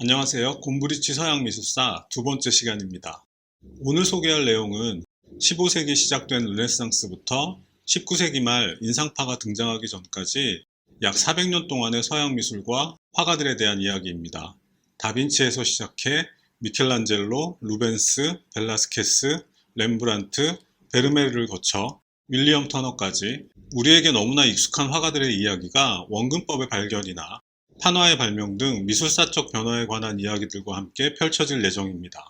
안녕하세요. 곰브리치 서양미술사 두 번째 시간입니다. 오늘 소개할 내용은 15세기 시작된 르네상스부터 19세기 말 인상파가 등장하기 전까지 약 400년 동안의 서양 미술과 화가들에 대한 이야기입니다. 다빈치에서 시작해 미켈란젤로, 루벤스, 벨라스케스, 렘브란트, 베르메르를 거쳐 윌리엄 터너까지 우리에게 너무나 익숙한 화가들의 이야기가 원근법의 발견이나 판화의 발명 등 미술사적 변화에 관한 이야기들과 함께 펼쳐질 예정입니다.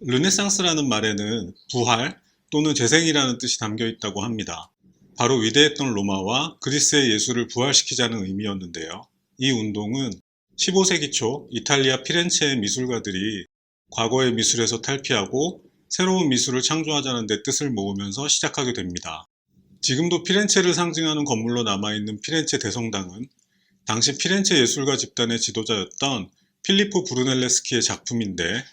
르네상스라는 말에는 부활 또는 재생이라는 뜻이 담겨 있다고 합니다. 바로 위대했던 로마와 그리스의 예술을 부활시키자는 의미였는데요. 이 운동은 15세기 초 이탈리아 피렌체의 미술가들이 과거의 미술에서 탈피하고 새로운 미술을 창조하자는 데 뜻을 모으면서 시작하게 됩니다. 지금도 피렌체를 상징하는 건물로 남아있는 피렌체 대성당은 당시 피렌체 예술가 집단의 지도자였던 필리포 브루넬레스키의 작품인데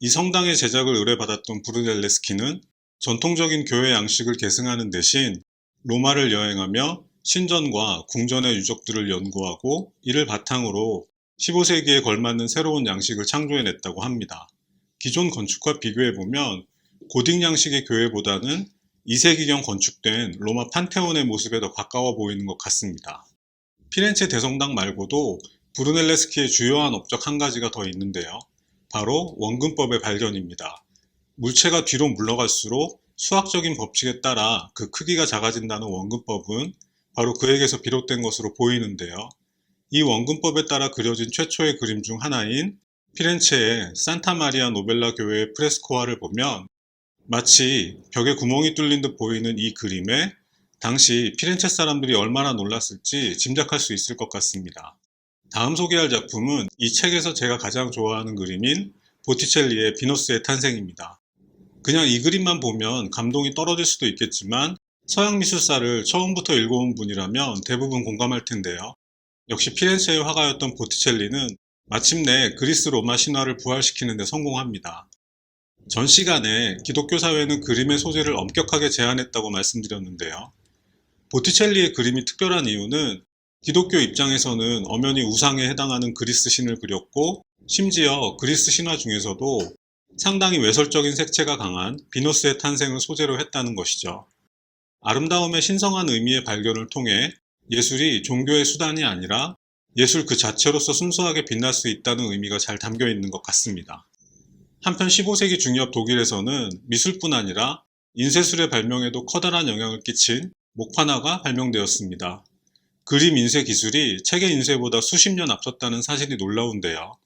이 성당의 제작을 의뢰받았던 브루넬레스키는 전통적인 교회 양식을 계승하는 대신 로마를 여행하며 신전과 궁전의 유적들을 연구하고 이를 바탕으로 15세기에 걸맞는 새로운 양식을 창조해냈다고 합니다. 기존 건축과 비교해보면 고딕 양식의 교회보다는 2세기경 건축된 로마 판테온의 모습에 더 가까워 보이는 것 같습니다. 피렌체 대성당 말고도 브루넬레스키의 주요한 업적 한 가지가 더 있는데요. 바로 원근법의 발견입니다. 물체가 뒤로 물러갈수록 수학적인 법칙에 따라 그 크기가 작아진다는 원근법은 바로 그에게서 비롯된 것으로 보이는데요. 이 원근법에 따라 그려진 최초의 그림 중 하나인 피렌체의 산타 마리아 노벨라 교회의 프레스코화를 보면 마치 벽에 구멍이 뚫린 듯 보이는 이 그림에 당시 피렌체 사람들이 얼마나 놀랐을지 짐작할 수 있을 것 같습니다. 다음 소개할 작품은 이 책에서 제가 가장 좋아하는 그림인 보티첼리의 비너스의 탄생입니다. 그냥 이 그림만 보면 감동이 떨어질 수도 있겠지만 서양 미술사를 처음부터 읽어온 분이라면 대부분 공감할 텐데요. 역시 피렌체의 화가였던 보티첼리는 마침내 그리스 로마 신화를 부활시키는 데 성공합니다. 전 시간에 기독교 사회는 그림의 소재를 엄격하게 제한했다고 말씀드렸는데요. 보티첼리의 그림이 특별한 이유는 기독교 입장에서는 엄연히 우상에 해당하는 그리스 신을 그렸고 심지어 그리스 신화 중에서도 상당히 외설적인 색채가 강한 비너스의 탄생을 소재로 했다는 것이죠. 아름다움의 신성한 의미의 발견을 통해 예술이 종교의 수단이 아니라 예술 그 자체로서 순수하게 빛날 수 있다는 의미가 잘 담겨 있는 것 같습니다. 한편 15세기 중엽 독일에서는 미술뿐 아니라 인쇄술의 발명에도 커다란 영향을 끼친 목판화가 발명되었습니다. 그림 인쇄 기술이 책의 인쇄보다 수십 년 앞섰다는 사실이 놀라운데요.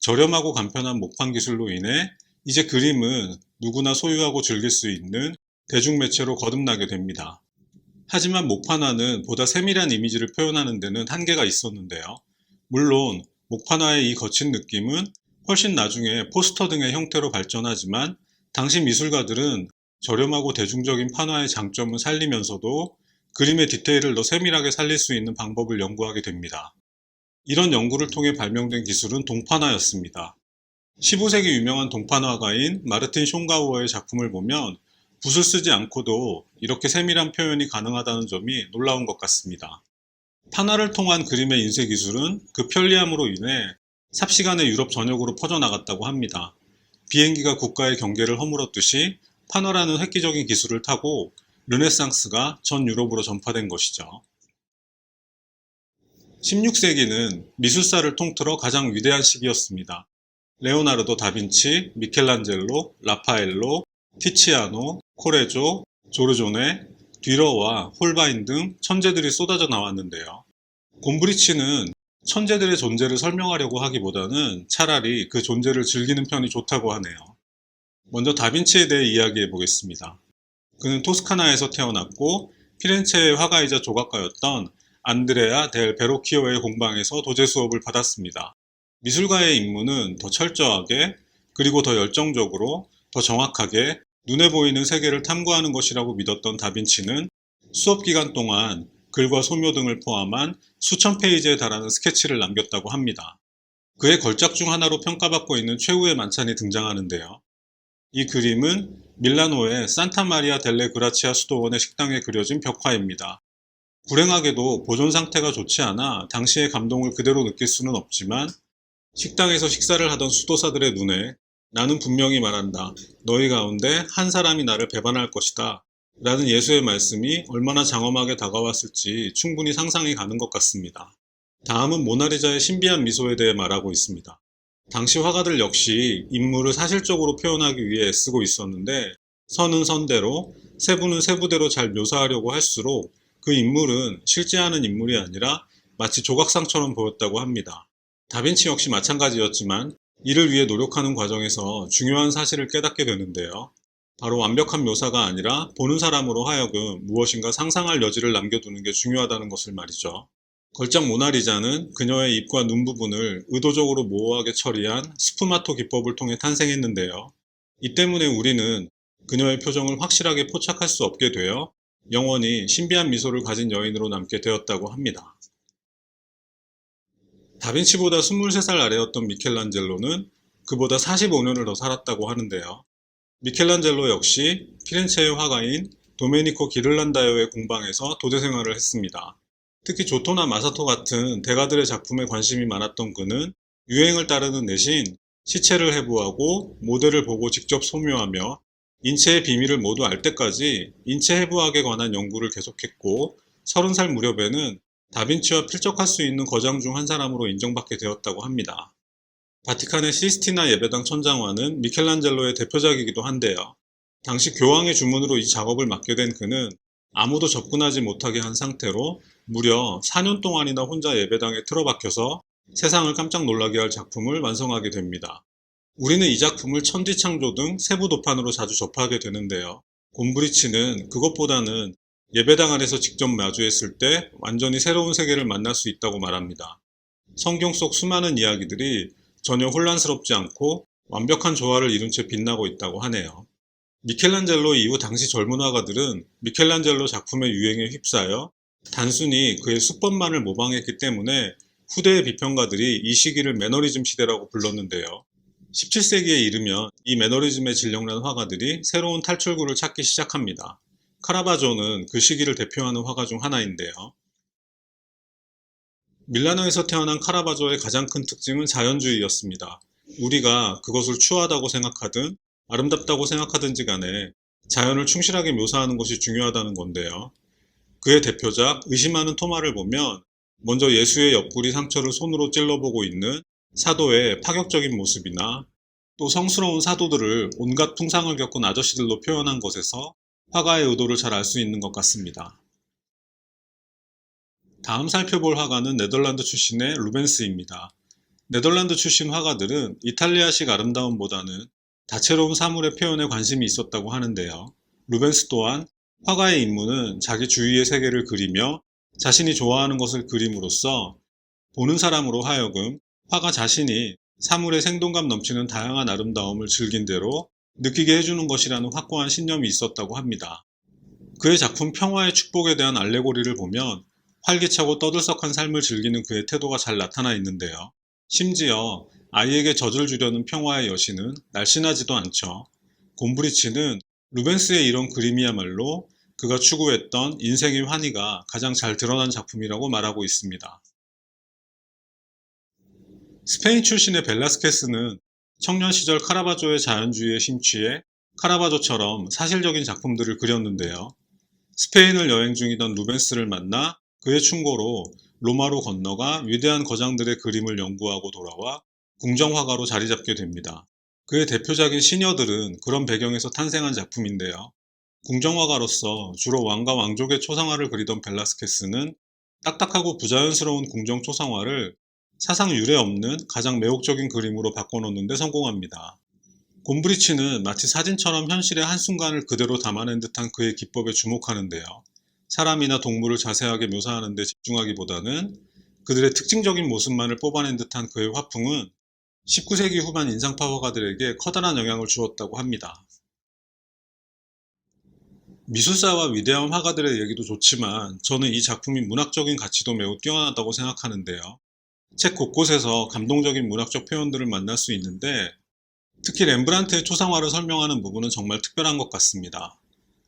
저렴하고 간편한 목판 기술로 인해 이제 그림은 누구나 소유하고 즐길 수 있는 대중매체로 거듭나게 됩니다. 하지만 목판화는 보다 세밀한 이미지를 표현하는 데는 한계가 있었는데요. 물론 목판화의 이 거친 느낌은 훨씬 나중에 포스터 등의 형태로 발전하지만 당시 미술가들은 저렴하고 대중적인 판화의 장점을 살리면서도 그림의 디테일을 더 세밀하게 살릴 수 있는 방법을 연구하게 됩니다. 이런 연구를 통해 발명된 기술은 동판화였습니다. 15세기 유명한 동판화가인 마르틴 숑가우어의 작품을 보면 붓을 쓰지 않고도 이렇게 세밀한 표현이 가능하다는 점이 놀라운 것 같습니다. 판화를 통한 그림의 인쇄 기술은 그 편리함으로 인해 삽시간에 유럽 전역으로 퍼져나갔다고 합니다. 비행기가 국가의 경계를 허물었듯이 판화라는 획기적인 기술을 타고 르네상스가 전 유럽으로 전파된 것이죠. 16세기는 미술사를 통틀어 가장 위대한 시기였습니다. 레오나르도 다빈치, 미켈란젤로, 라파엘로, 티치아노, 코레조, 조르조네, 뒤러와 홀바인 등 천재들이 쏟아져 나왔는데요. 곰브리치는 천재들의 존재를 설명하려고 하기보다는 차라리 그 존재를 즐기는 편이 좋다고 하네요. 먼저 다빈치에 대해 이야기해 보겠습니다. 그는 토스카나에서 태어났고 피렌체의 화가이자 조각가였던 안드레아 델 베로키오의 공방에서 도제 수업을 받았습니다. 미술가의 임무는 더 철저하게 그리고 더 열정적으로 더 정확하게 눈에 보이는 세계를 탐구하는 것이라고 믿었던 다빈치는 수업 기간 동안 글과 소묘 등을 포함한 수천 페이지에 달하는 스케치를 남겼다고 합니다. 그의 걸작 중 하나로 평가받고 있는 최후의 만찬이 등장하는데요. 이 그림은 밀라노의 산타 마리아 델레 그라치아 수도원의 식당에 그려진 벽화입니다. 불행하게도 보존 상태가 좋지 않아 당시의 감동을 그대로 느낄 수는 없지만 식당에서 식사를 하던 수도사들의 눈에 나는 분명히 말한다. 너희 가운데 한 사람이 나를 배반할 것이다. 라는 예수의 말씀이 얼마나 장엄하게 다가왔을지 충분히 상상이 가는 것 같습니다. 다음은 모나리자의 신비한 미소에 대해 말하고 있습니다. 당시 화가들 역시 인물을 사실적으로 표현하기 위해 애쓰고 있었는데 선은 선대로 세부는 세부대로 잘 묘사하려고 할수록 그 인물은 실제 하는 인물이 아니라 마치 조각상처럼 보였다고 합니다. 다빈치 역시 마찬가지였지만 이를 위해 노력하는 과정에서 중요한 사실을 깨닫게 되는데요. 바로 완벽한 묘사가 아니라 보는 사람으로 하여금 무엇인가 상상할 여지를 남겨두는 게 중요하다는 것을 말이죠. 걸작 모나리자는 그녀의 입과 눈 부분을 의도적으로 모호하게 처리한 스푸마토 기법을 통해 탄생했는데요. 이 때문에 우리는 그녀의 표정을 확실하게 포착할 수 없게 되어 영원히 신비한 미소를 가진 여인으로 남게 되었다고 합니다. 다빈치보다 23살 아래였던 미켈란젤로는 그보다 45년을 더 살았다고 하는데요. 미켈란젤로 역시 피렌체의 화가인 도메니코 기를란다요의 공방에서 도제 생활을 했습니다. 특히 조토나 마사토 같은 대가들의 작품에 관심이 많았던 그는 유행을 따르는 대신 시체를 해부하고 모델을 보고 직접 소묘하며 인체의 비밀을 모두 알 때까지 인체 해부학에 관한 연구를 계속했고 30살 무렵에는 다빈치와 필적할 수 있는 거장 중 한 사람으로 인정받게 되었다고 합니다. 바티칸의 시스티나 예배당 천장화는 미켈란젤로의 대표작이기도 한데요. 당시 교황의 주문으로 이 작업을 맡게 된 그는 아무도 접근하지 못하게 한 상태로 무려 4년 동안이나 혼자 예배당에 틀어박혀서 세상을 깜짝 놀라게 할 작품을 완성하게 됩니다. 우리는 이 작품을 천지창조 등 세부 도판으로 자주 접하게 되는데요. 곰브리치는 그것보다는 예배당 안에서 직접 마주했을 때 완전히 새로운 세계를 만날 수 있다고 말합니다. 성경 속 수많은 이야기들이 전혀 혼란스럽지 않고 완벽한 조화를 이룬 채 빛나고 있다고 하네요. 미켈란젤로 이후 당시 젊은 화가들은 미켈란젤로 작품의 유행에 휩싸여 단순히 그의 수법만을 모방했기 때문에 후대의 비평가들이 이 시기를 매너리즘 시대라고 불렀는데요. 17세기에 이르면 이 매너리즘에 진령난 화가들이 새로운 탈출구를 찾기 시작합니다. 카라바조는 그 시기를 대표하는 화가 중 하나인데요. 밀라노에서 태어난 카라바조의 가장 큰 특징은 자연주의였습니다. 우리가 그것을 추하다고 생각하든 아름답다고 생각하든지 간에 자연을 충실하게 묘사하는 것이 중요하다는 건데요. 그의 대표작 의심하는 토마를 보면 먼저 예수의 옆구리 상처를 손으로 찔러보고 있는 사도의 파격적인 모습이나 또 성스러운 사도들을 온갖 풍상을 겪은 아저씨들로 표현한 것에서 화가의 의도를 잘 알 수 있는 것 같습니다. 다음 살펴볼 화가는 네덜란드 출신의 루벤스입니다. 네덜란드 출신 화가들은 이탈리아식 아름다움보다는 다채로운 사물의 표현에 관심이 있었다고 하는데요. 루벤스 또한 화가의 임무는 자기 주위의 세계를 그리며 자신이 좋아하는 것을 그림으로써 보는 사람으로 하여금 화가 자신이 사물의 생동감 넘치는 다양한 아름다움을 즐긴 대로 느끼게 해주는 것이라는 확고한 신념이 있었다고 합니다. 그의 작품 평화의 축복에 대한 알레고리를 보면 활기차고 떠들썩한 삶을 즐기는 그의 태도가 잘 나타나 있는데요. 심지어 아이에게 젖을 주려는 평화의 여신은 날씬하지도 않죠. 곰브리치는 루벤스의 이런 그림이야말로 그가 추구했던 인생의 환희가 가장 잘 드러난 작품이라고 말하고 있습니다. 스페인 출신의 벨라스케스는 청년 시절 카라바조의 자연주의에 심취해 카라바조처럼 사실적인 작품들을 그렸는데요. 스페인을 여행 중이던 루벤스를 만나 그의 충고로 로마로 건너가 위대한 거장들의 그림을 연구하고 돌아와 궁정화가로 자리 잡게 됩니다. 그의 대표작인 시녀들은 그런 배경에서 탄생한 작품인데요. 궁정화가로서 주로 왕과 왕족의 초상화를 그리던 벨라스케스는 딱딱하고 부자연스러운 궁정 초상화를 사상 유례 없는 가장 매혹적인 그림으로 바꿔놓는데 성공합니다. 곰브리치는 마치 사진처럼 현실의 한순간을 그대로 담아낸 듯한 그의 기법에 주목하는데요. 사람이나 동물을 자세하게 묘사하는 데 집중하기보다는 그들의 특징적인 모습만을 뽑아낸 듯한 그의 화풍은 19세기 후반 인상파 화가들에게 커다란 영향을 주었다고 합니다. 미술사와 위대한 화가들의 얘기도 좋지만 저는 이 작품이 문학적인 가치도 매우 뛰어나다고 생각하는데요. 책 곳곳에서 감동적인 문학적 표현들을 만날 수 있는데 특히 렘브란트의 초상화를 설명하는 부분은 정말 특별한 것 같습니다.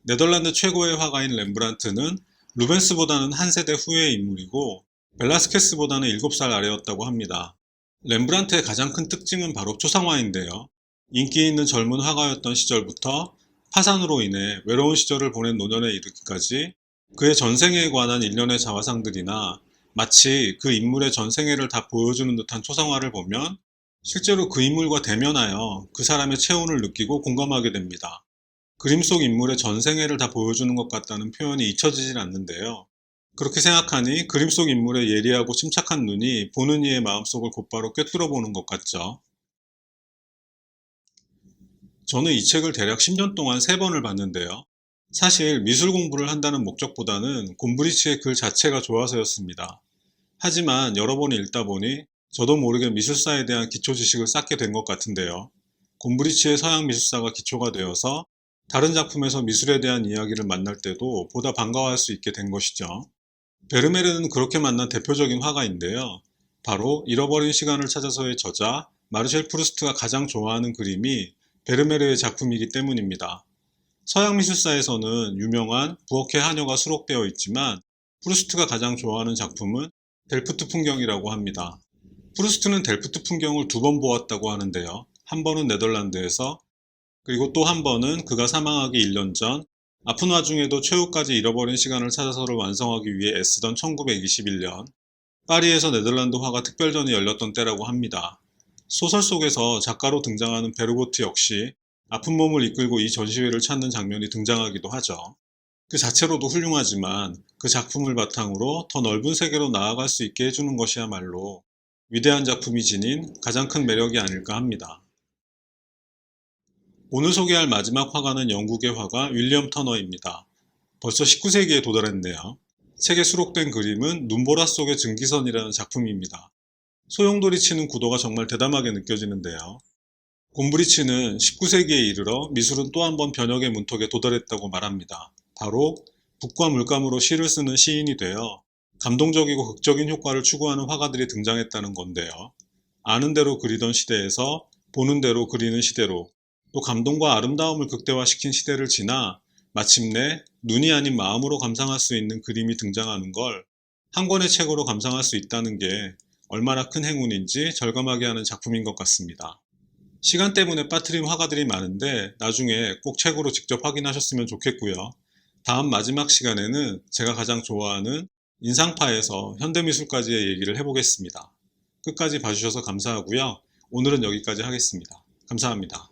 네덜란드 최고의 화가인 렘브란트는 루벤스보다는 한 세대 후의 인물이고 벨라스케스보다는 7살 아래였다고 합니다. 렘브란트의 가장 큰 특징은 바로 초상화인데요. 인기 있는 젊은 화가였던 시절부터 파산으로 인해 외로운 시절을 보낸 노년에 이르기까지 그의 전생에 관한 일련의 자화상들이나 마치 그 인물의 전생애를 다 보여주는 듯한 초상화를 보면 실제로 그 인물과 대면하여 그 사람의 체온을 느끼고 공감하게 됩니다. 그림 속 인물의 전생애를 다 보여주는 것 같다는 표현이 잊혀지질 않는데요. 그렇게 생각하니 그림 속 인물의 예리하고 침착한 눈이 보는 이의 마음속을 곧바로 꿰뚫어 보는 것 같죠. 저는 이 책을 대략 10년 동안 3번을 봤는데요. 사실 미술 공부를 한다는 목적보다는 곰브리치의 글 자체가 좋아서였습니다. 하지만 여러 번 읽다 보니 저도 모르게 미술사에 대한 기초 지식을 쌓게 된 것 같은데요. 곰브리치의 서양 미술사가 기초가 되어서 다른 작품에서 미술에 대한 이야기를 만날 때도 보다 반가워할 수 있게 된 것이죠. 베르메르는 그렇게 만난 대표적인 화가인데요. 바로 잃어버린 시간을 찾아서의 저자 마르셀 프루스트가 가장 좋아하는 그림이 베르메르의 작품이기 때문입니다. 서양 미술사에서는 유명한 부엌의 하녀가 수록되어 있지만 프루스트가 가장 좋아하는 작품은 델프트 풍경이라고 합니다. 프루스트는 델프트 풍경을 두 번 보았다고 하는데요. 한 번은 네덜란드에서 그리고 또 한 번은 그가 사망하기 1년 전 아픈 와중에도 최후까지 잃어버린 시간을 찾아서를 완성하기 위해 애쓰던 1921년 파리에서 네덜란드 화가 특별전이 열렸던 때라고 합니다. 소설 속에서 작가로 등장하는 베르고트 역시 아픈 몸을 이끌고 이 전시회를 찾는 장면이 등장하기도 하죠. 그 자체로도 훌륭하지만 그 작품을 바탕으로 더 넓은 세계로 나아갈 수 있게 해주는 것이야말로 위대한 작품이 지닌 가장 큰 매력이 아닐까 합니다. 오늘 소개할 마지막 화가는 영국의 화가 윌리엄 터너입니다. 벌써 19세기에 도달했네요. 책에 수록된 그림은 눈보라 속의 증기선이라는 작품입니다. 소용돌이 치는 구도가 정말 대담하게 느껴지는데요. 곰브리치는 19세기에 이르러 미술은 또 한 번 변혁의 문턱에 도달했다고 말합니다. 바로 북과 물감으로 시를 쓰는 시인이 되어 감동적이고 극적인 효과를 추구하는 화가들이 등장했다는 건데요. 아는 대로 그리던 시대에서 보는 대로 그리는 시대로 또 감동과 아름다움을 극대화시킨 시대를 지나 마침내 눈이 아닌 마음으로 감상할 수 있는 그림이 등장하는 걸 한 권의 책으로 감상할 수 있다는 게 얼마나 큰 행운인지 절감하게 하는 작품인 것 같습니다. 시간 때문에 빠트린 화가들이 많은데 나중에 꼭 책으로 직접 확인하셨으면 좋겠고요. 다음 마지막 시간에는 제가 가장 좋아하는 인상파에서 현대미술까지의 얘기를 해보겠습니다. 끝까지 봐주셔서 감사하고요. 오늘은 여기까지 하겠습니다. 감사합니다.